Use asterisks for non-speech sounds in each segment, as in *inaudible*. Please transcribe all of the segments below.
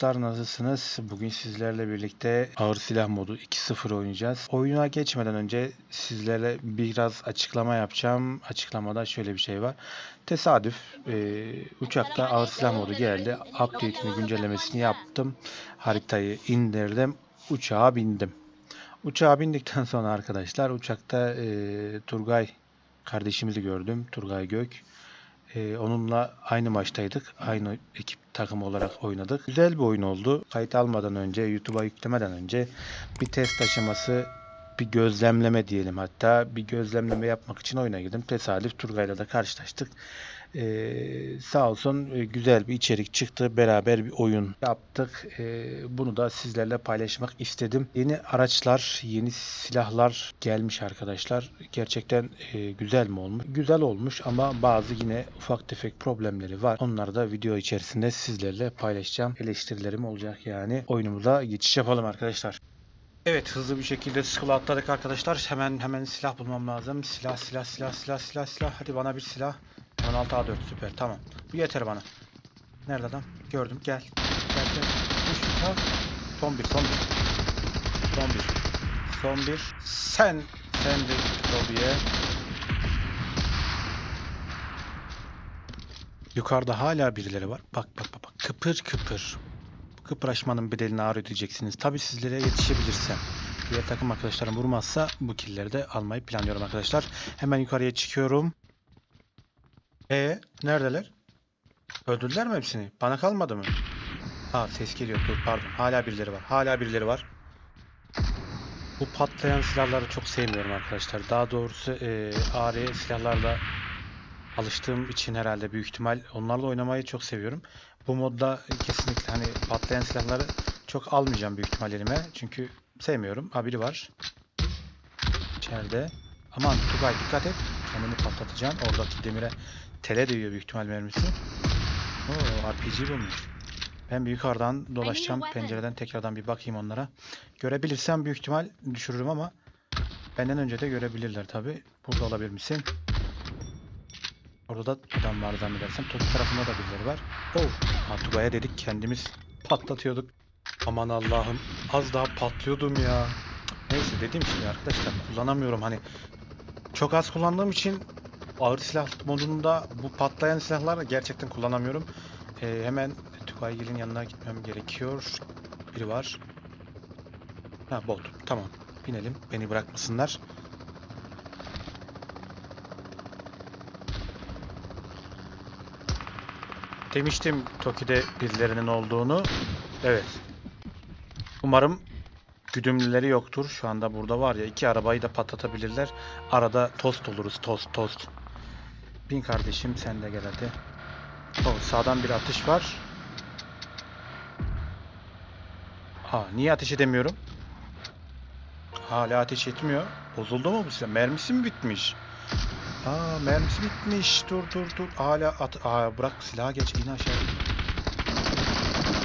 Dostlar nasılsınız? Bugün sizlerle birlikte ağır silah modu 2.0 oynayacağız. Oyuna geçmeden önce sizlerle biraz açıklama yapacağım. Açıklamada şöyle bir şey var. Tesadüf e, uçakta ağır silah modu geldi. Update'ini güncellemesini yaptım. Haritayı indirdim. Uçağa bindim. Uçağa bindikten sonra arkadaşlar uçakta e, Turgay kardeşimizi gördüm. Turgay Gök. Ee, onunla aynı maçtaydık. Aynı ekip takım olarak oynadık. Güzel bir oyun oldu. Kayıt almadan önce, YouTube'a yüklemeden önce bir test aşaması, bir gözlemleme diyelim hatta. Bir gözlemleme yapmak için oyuna girdim. Tesadüf Turgay'la da karşılaştık. Ee, sağ olsun e, güzel bir içerik çıktı. Beraber bir oyun yaptık. Ee, bunu da sizlerle paylaşmak istedim. Yeni araçlar, yeni silahlar gelmiş arkadaşlar. Gerçekten e, güzel mi olmuş? Güzel olmuş ama bazı yine ufak tefek problemleri var. Onları da video içerisinde sizlerle paylaşacağım. Eleştirilerim olacak yani. Oyunumuza geçiş yapalım arkadaşlar. Evet hızlı bir şekilde sıkılı atladık arkadaşlar. Hemen hemen silah bulmam lazım. Silah silah silah silah silah silah. Hadi bana bir silah. 16 A4 süper tamam. Bu yeter bana. Nerede adam? Gördüm gel. Gel gel. Kuş ha. Son bir son bir. Son bir. Son bir. Sen sen de lobiye. Yukarıda hala birileri var. Bak bak bak bak. Kıpır kıpır. Kıpraşmanın bedelini ağır ödeyeceksiniz. Tabi sizlere yetişebilirsem. Diğer takım arkadaşlarım vurmazsa bu killleri de almayı planlıyorum arkadaşlar. Hemen yukarıya çıkıyorum. E neredeler? Öldürdüler mi hepsini? Bana kalmadı mı? Ha ses geliyor. Dur pardon. Hala birileri var. Hala birileri var. Bu patlayan silahları çok sevmiyorum arkadaşlar. Daha doğrusu e, AR silahlarla alıştığım için herhalde büyük ihtimal onlarla oynamayı çok seviyorum. Bu modda kesinlikle hani patlayan silahları çok almayacağım büyük ihtimal elime. Çünkü sevmiyorum. Ha biri var. İçeride. Aman Tugay dikkat et. Kendini patlatacaksın. Oradaki demire tele değiyor büyük ihtimal mermisi. Oo RPG bulmuş. Ben bir yukarıdan dolaşacağım. Pencereden tekrardan bir bakayım onlara. Görebilirsem büyük ihtimal düşürürüm ama benden önce de görebilirler tabi. Burada olabilir misin? Orada da adam var zannedersem. Top tarafında da birileri var. Oh! Ha, Tugay'a dedik kendimiz patlatıyorduk. Aman Allah'ım az daha patlıyordum ya. Neyse dediğim gibi arkadaşlar kullanamıyorum hani çok az kullandığım için ağır silah modunda bu patlayan silahlar gerçekten kullanamıyorum. Ee, hemen Tukaygil'in yanına gitmem gerekiyor. Biri var. Ha bot. Tamam. Binelim. Beni bırakmasınlar. Demiştim Toki'de birilerinin olduğunu. Evet. Umarım güdümlüleri yoktur. Şu anda burada var ya iki arabayı da patlatabilirler. Arada tost oluruz. Tost tost. Bin kardeşim sen de gel hadi. Oh, sağdan bir atış var. Ha niye ateş edemiyorum? Hala ateş etmiyor. Bozuldu mu bu silah? Mermisi mi bitmiş? Aa mermisi bitmiş. Dur dur dur. Hala at Aa bırak silahı geç in aşağı.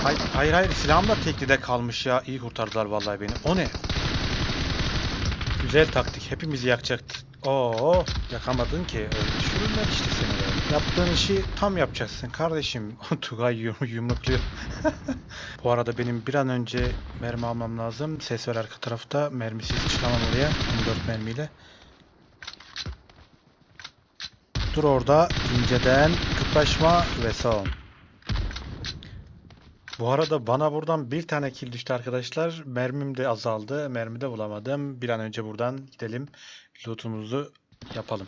Hayır hayır hayır silahım da teklide kalmış ya. İyi kurtardılar vallahi beni. O ne? Güzel taktik. Hepimizi yakacaktı. Oo yakamadın ki. Öyle düşürürler işte seni de. Yaptığın işi tam yapacaksın kardeşim. *laughs* Tugay yum yumrukluyor. *laughs* Bu arada benim bir an önce mermi almam lazım. Ses ver arka tarafta. Mermisiz çıkamam oraya. 14 mermiyle. Dur orada inceden kıpraşma ve son. Bu arada bana buradan bir tane kill düştü arkadaşlar. Mermim de azaldı. Mermi de bulamadım. Bir an önce buradan gidelim. Loot'umuzu yapalım.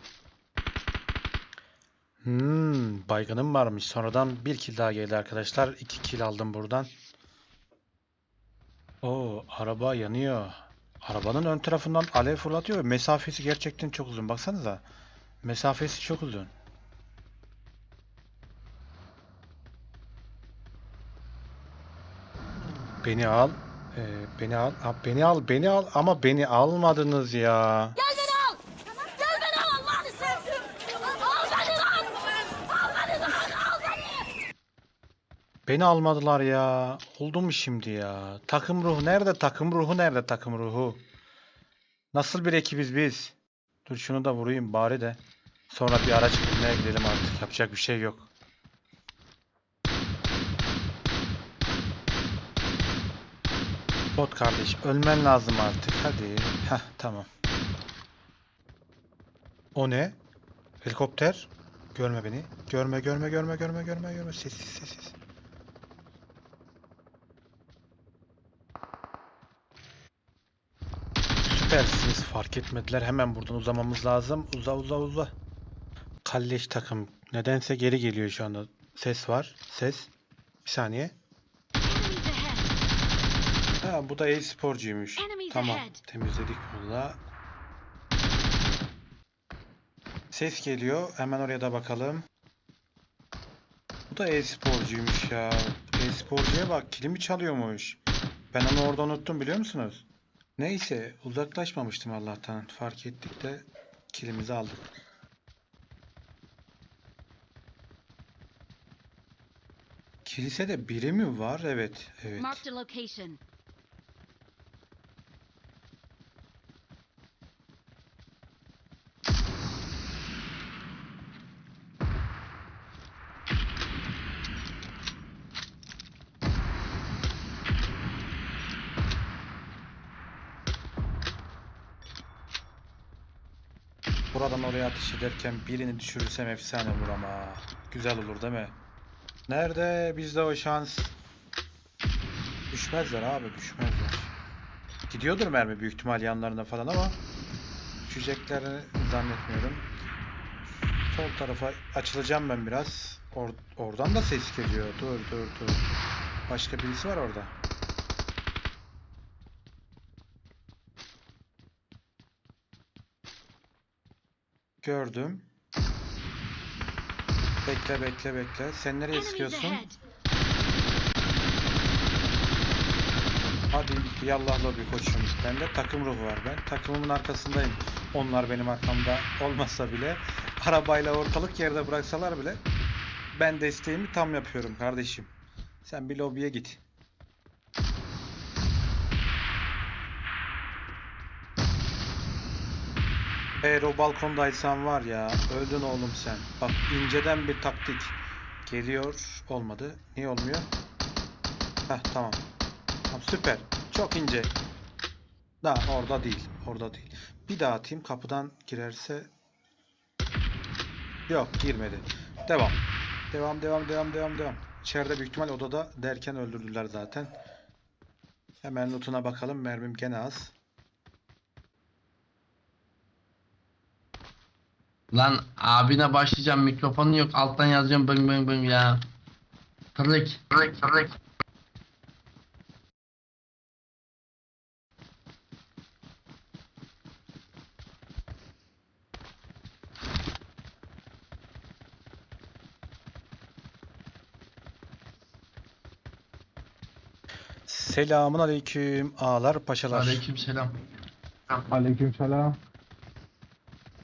Hmm, baygınım varmış. Sonradan bir kill daha geldi arkadaşlar. İki kill aldım buradan. Oo, araba yanıyor. Arabanın ön tarafından alev fırlatıyor. Mesafesi gerçekten çok uzun. Baksanıza. Mesafesi çok uzun. Beni al. Ee, beni al. Ha, beni al. Beni al. Ama beni almadınız ya. Gel beni al. Gel beni al Allah'ını sevdim. Al beni lan. Al beni lan. Al beni. Beni almadılar ya. Oldu mu şimdi ya? Takım ruhu nerede? Takım ruhu nerede? Takım ruhu. Nasıl bir ekibiz biz? Dur şunu da vurayım bari de. Sonra bir araç bulmaya gidelim artık. Yapacak bir şey yok. Bot kardeş ölmen lazım artık hadi. Heh tamam. O ne? Helikopter. Görme beni. Görme görme görme görme görme görme. Sessiz sessiz. Süpersiniz fark etmediler. Hemen buradan uzamamız lazım. Uza uza uza. Kalleş takım. Nedense geri geliyor şu anda. Ses var. Ses. Bir saniye. Ha bu da e-sporcuymuş. Tamam. Temizledik bunu da. Ses geliyor. Hemen oraya da bakalım. Bu da e-sporcuymuş ya. E-sporcuya bak kilimi çalıyormuş. Ben onu orada unuttum biliyor musunuz? Neyse uzaklaşmamıştım Allah'tan. Fark ettik de kilimizi aldık. Kilisede biri mi var? Evet. Evet. Marked a location. Buradan oraya ateş ederken birini düşürürsem efsane olur ama. Güzel olur değil mi? Nerede bizde o şans? Düşmezler abi düşmezler. Gidiyordur mermi büyük ihtimal yanlarına falan ama düşeceklerini zannetmiyorum. Sol tarafa açılacağım ben biraz. Or- oradan da ses geliyor. Dur dur dur. Başka birisi var orada. Gördüm. Bekle bekle bekle. Sen nereye sıkıyorsun? Hadi yallah lobi koçum. Bende takım ruhu var. Ben takımımın arkasındayım. Onlar benim arkamda olmasa bile arabayla ortalık yerde bıraksalar bile ben desteğimi tam yapıyorum kardeşim. Sen bir lobiye git. Eğer o balkondaysan var ya öldün oğlum sen. Bak inceden bir taktik. Geliyor olmadı. Niye olmuyor? Heh tamam. Tamam süper. Çok ince. Da orada değil. Orada değil. Bir daha atayım. Kapıdan girerse Yok girmedi. Devam. Devam devam devam devam devam. İçeride büyük ihtimal odada derken öldürdüler zaten. Hemen lootuna bakalım. Mermim gene az. Lan abine başlayacağım mikrofonun yok alttan yazacağım bıng bıng bıng ya. Tırlık tırlık tırlık. Selamun aleyküm ağalar paşalar. Aleyküm selam. Aleykümselam.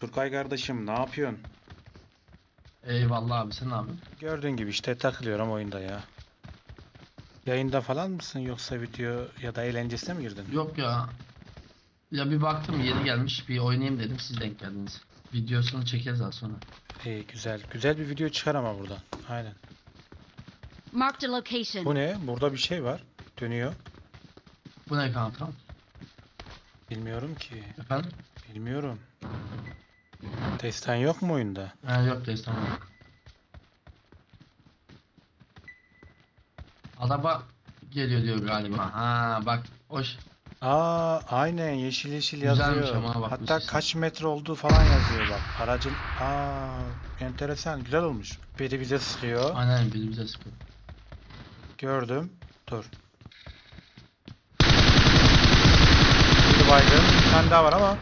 Turkay kardeşim ne yapıyorsun? Eyvallah abi sen abi. Gördüğün gibi işte takılıyorum oyunda ya. Yayında falan mısın yoksa video ya da eğlencesine mi girdin? Yok ya. Ya bir baktım yeni gelmiş bir oynayayım dedim siz denk geldiniz. Videosunu çekeriz daha sonra. İyi güzel. Güzel bir video çıkar ama buradan. Aynen. Marked a location. Bu ne? Burada bir şey var. Dönüyor. Bu ne kanka? Bilmiyorum ki. Efendim? Bilmiyorum. Destan yok mu oyunda? Ha, yok destan yok. Araba geliyor diyor galiba. Ha bak hoş. Aa aynen yeşil yeşil Güzelmiş yazıyor. ama bak Hatta kaç metre olduğu falan yazıyor bak. Aracın aa enteresan güzel olmuş. Biri bize sıkıyor. Aynen biri bize sıkıyor. Gördüm. Dur. Bir baygın. Bir tane daha var ama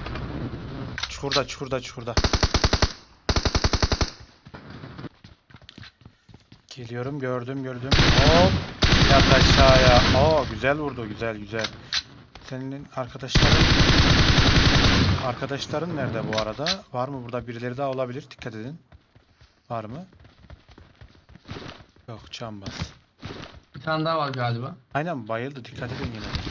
çukurda çukurda çukurda. Geliyorum gördüm gördüm. Hop. Yat aşağıya. Oo güzel vurdu güzel güzel. Senin arkadaşların Arkadaşların nerede bu arada? Var mı burada birileri daha olabilir? Dikkat edin. Var mı? Yok cam bas. Bir tane daha var galiba. Aynen bayıldı dikkat edin yine.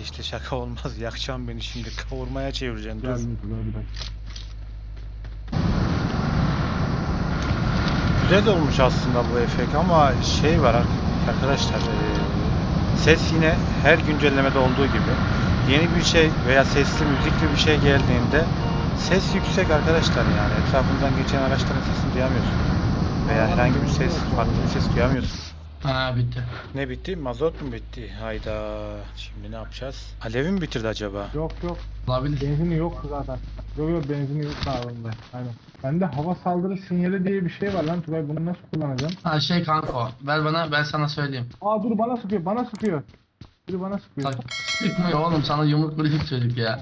De. Aman aman ateş işte şaka olmaz. Yakacağım beni şimdi. Kavurmaya çevireceksin. Dur. Güzel olmuş aslında bu efekt ama şey var ar- arkadaşlar eee, ses yine her güncellemede olduğu gibi yeni bir şey veya sesli müzikli bir şey geldiğinde ses yüksek arkadaşlar yani etrafınızdan geçen araçların sesini duyamıyorsunuz veya herhangi bir ses farklı bir ses duyamıyorsunuz. Ha bitti. Ne bitti? Mazot mu bitti? Hayda. Şimdi ne yapacağız? Alevi mi bitirdi acaba? Yok yok. Olabilir. Benzini yok zaten. Yok yok benzini yok sağlığında. Aynen. Bende hava saldırı sinyali diye bir şey var lan Tugay bunu nasıl kullanacağım? Ha şey kanka o. Ver bana ben sana söyleyeyim. Aa dur bana sıkıyor bana sıkıyor. Biri bana sıkıyor. Bak sıkmıyor oğlum sana yumruk vuracak çocuk ya.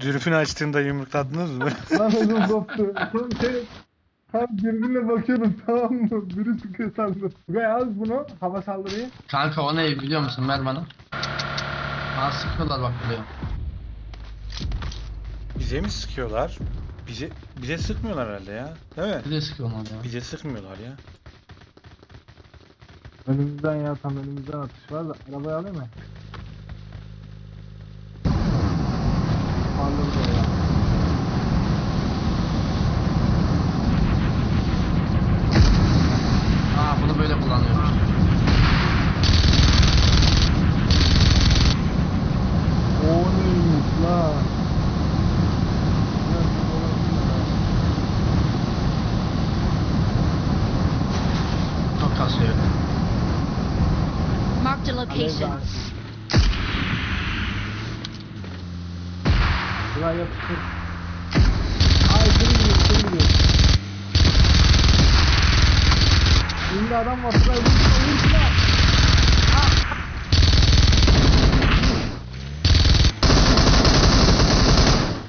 Dürfün açtığında yumrukladınız mı? Lan ödüm koptu. Şey Tam birbirine bakıyordum *laughs* tamam mı? Biri sıkıyor sandım. Tugay al bunu hava saldırıyı. Kanka o ne biliyor musun ver bana. Ha sıkıyorlar bak buraya. Bize mi sıkıyorlar? Bize bize sıkmıyorlar herhalde ya. Değil mi? Bir de sıkıyorlar ya. Bize sıkmıyorlar ya. Önümüzden ya tam önümüzden atış var da arabayı alayım mı? Saldırı da ya. Ha bunu böyle kullanıyormuş. O neymiş la? Ya, bu olabilir ya. Çok kasıyor. Marked a Alev location. dansı. Buraya yapıştır. Ay kim gidiyor kim gidiyor. Adam var. Buraya vur şuna vur şuna.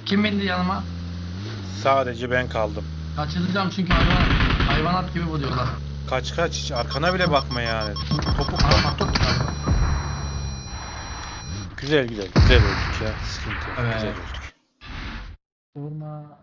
Kim bindi yanıma? Sadece ben kaldım. Kaçıracağım çünkü hayvan, hayvanat gibi vuruyorlar. Kaç kaç hiç arkana bile bakma yani. Topuk topuk topuk. Güzel güzel güzel öldük ya. Sıkıntı yok. Evet. Güzel öldük. Vurma.